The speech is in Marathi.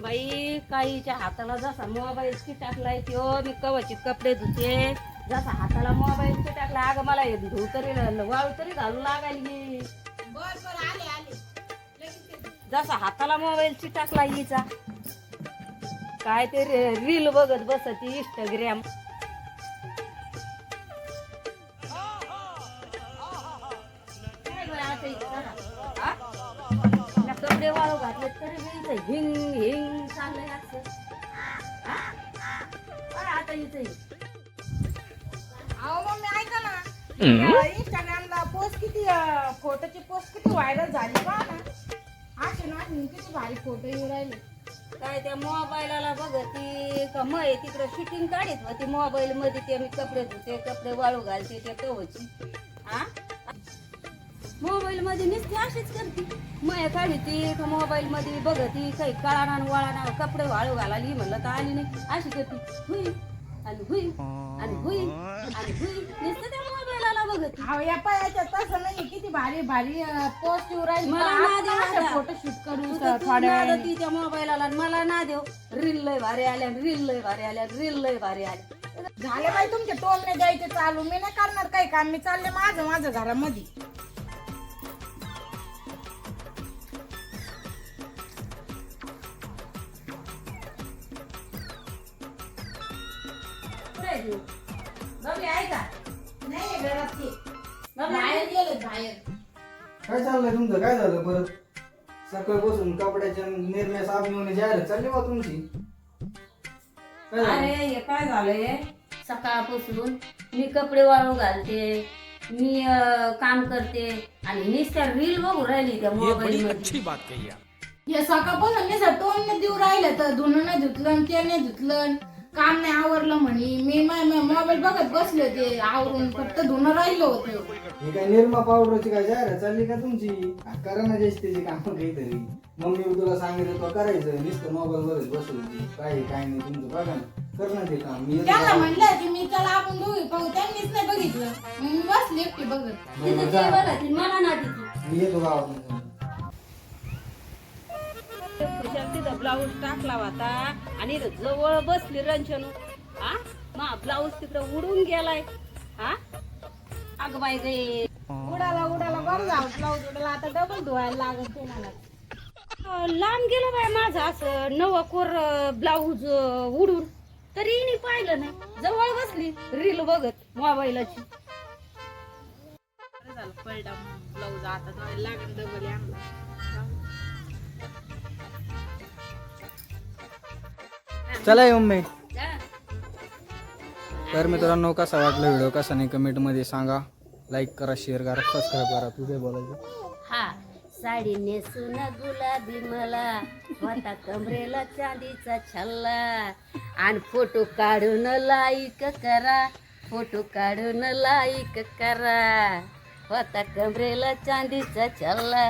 बाई काहीच्या हाताला जसा मोबाईल टाकलाय त्यो मी कवचित कपडे धुते जसा हाताला मोबाईल टाकला अगं मला हे धुऊ तरी वाळू तरी घालू लागायली. जसा हाताला मोबाईल टाकला हिचा काय ते रील बघत बसती इंस्टाग्राम काय इथं जरा? हा? कपडे वाळू घातले तरी बी इथं हिंग हिंग चाललंय असं. आता इथं? अहो मम्मी ऐका ना. इंस्टाग्रामला पोस्ट किती अं, फोटोची पोस्ट किती व्हायरल झाली का ना. असे ना किती भारी फोटो येऊ राहिले. काय त्या मोबाईलला बघती का मय तिकडे शूटिंग काढीत होती मोबाईल मध्ये. ते मी कपडे धुते कपडे वाळू घालते ते कवची हा? मोबाईल मध्ये नुसती अशीच करते. मय काढते का मोबाईल मध्ये बघती काही कळाना न वळाना कपडे वाळू घालाली म्हणलं तर आली नाही. अशी करते. हुई आणि हुई आणि हुई आणि हुई. नुसतं त्या मोबाईलला बघती. अहो या पायाच्या तसं नाही किती भारी भारी पोस्ट राहिली. मला ना देऊ आता. फोटो शूट करू थोड्या वेळाने. ती त्या मोबाईलला आणि मला ना देव रील लय भारी आल्या रील लय भारी आल्या रील लय भारी आल्या झाले बाई तुमचे टोमणे द्यायचे चालू. मी नाही करणार काही काम. मी चालले माझं माझं घरामध्ये. कुठे आहे तू? बबली आहे का नाही घरात ते. बबली बाहेर गेले बाहेर. काय चाललंय तुमचं? काय झालं परत? सकाळपासून कपड्याच्या निर्म्या साबणीने जायला चालली बा तुमची. काय झालं? अरे हे काय झालंय? सकाळपासून मी कपडे वाळू घालते मी अं, काम करते आणि नुसत्या रील बघू राहिली त्या मोबाईल मध्ये हे सकाळपासून मी टोमणे देऊ राहिले तर धुणं नाही धुतलं आणि ते नाही धुतलं काम नाही आवरलं म्हणे. मी मोबाईल बघत बसले होते. आवरून फक्त धुणं राहिलं होतं. ही काय निर्मा पावडरची काय जाहिरात चालली का तुमची? करा ना जास्त त्याची कामं काहीतरी. मम्मी तुला सांगितलं तो करायचं. नुसतं मोबाईल वरच बसलं होती. काय आहे, काय नाही तुमचं. बघा ना. कर ना ते काम. मी येतो त्याला गावात. म्हणलं की मी त्याला आपण दोघी. पाहू त्यांनीच नाही बघितलं. मग मी बसली एकटी बघत. बरं, जा. मला ना तिथे मी येतो गावात तिथं ब्लाऊज टाकला होता आणि जवळ बसली रंजनू. हा? मा ब्लाऊज तिकडं उडून गेलाय. हा? अग बाई गे उडाला उडाला. बरं जाऊ ब्लाऊज उडाला. आता डबल धुवायला लागत तुम्हाला. लांब गेलं बाय माझं असं नवं कोर ब्लाऊज उडून. तरी पाहिलं नाही. जवळ बसली रील बघत मोबाईलची. झालं पलटा ब्लाऊज आता लागेल डबल आणला. चला ये मम्मी तर मित्रांनो कसा वाटला व्हिडिओ? कसा नाही? कमेंटमध्ये सांगा. लाईक करा शेअर करा सबस्क्राईब करा. तुझे बोलायचं. हा साडी नेसून गुलाबी मला. होता कमरेला चांदीचा छल्ला. आणि फोटो काढून लाईक करा. फोटो काढून लाईक करा. होता कमरेला चांदीचा छल्ला.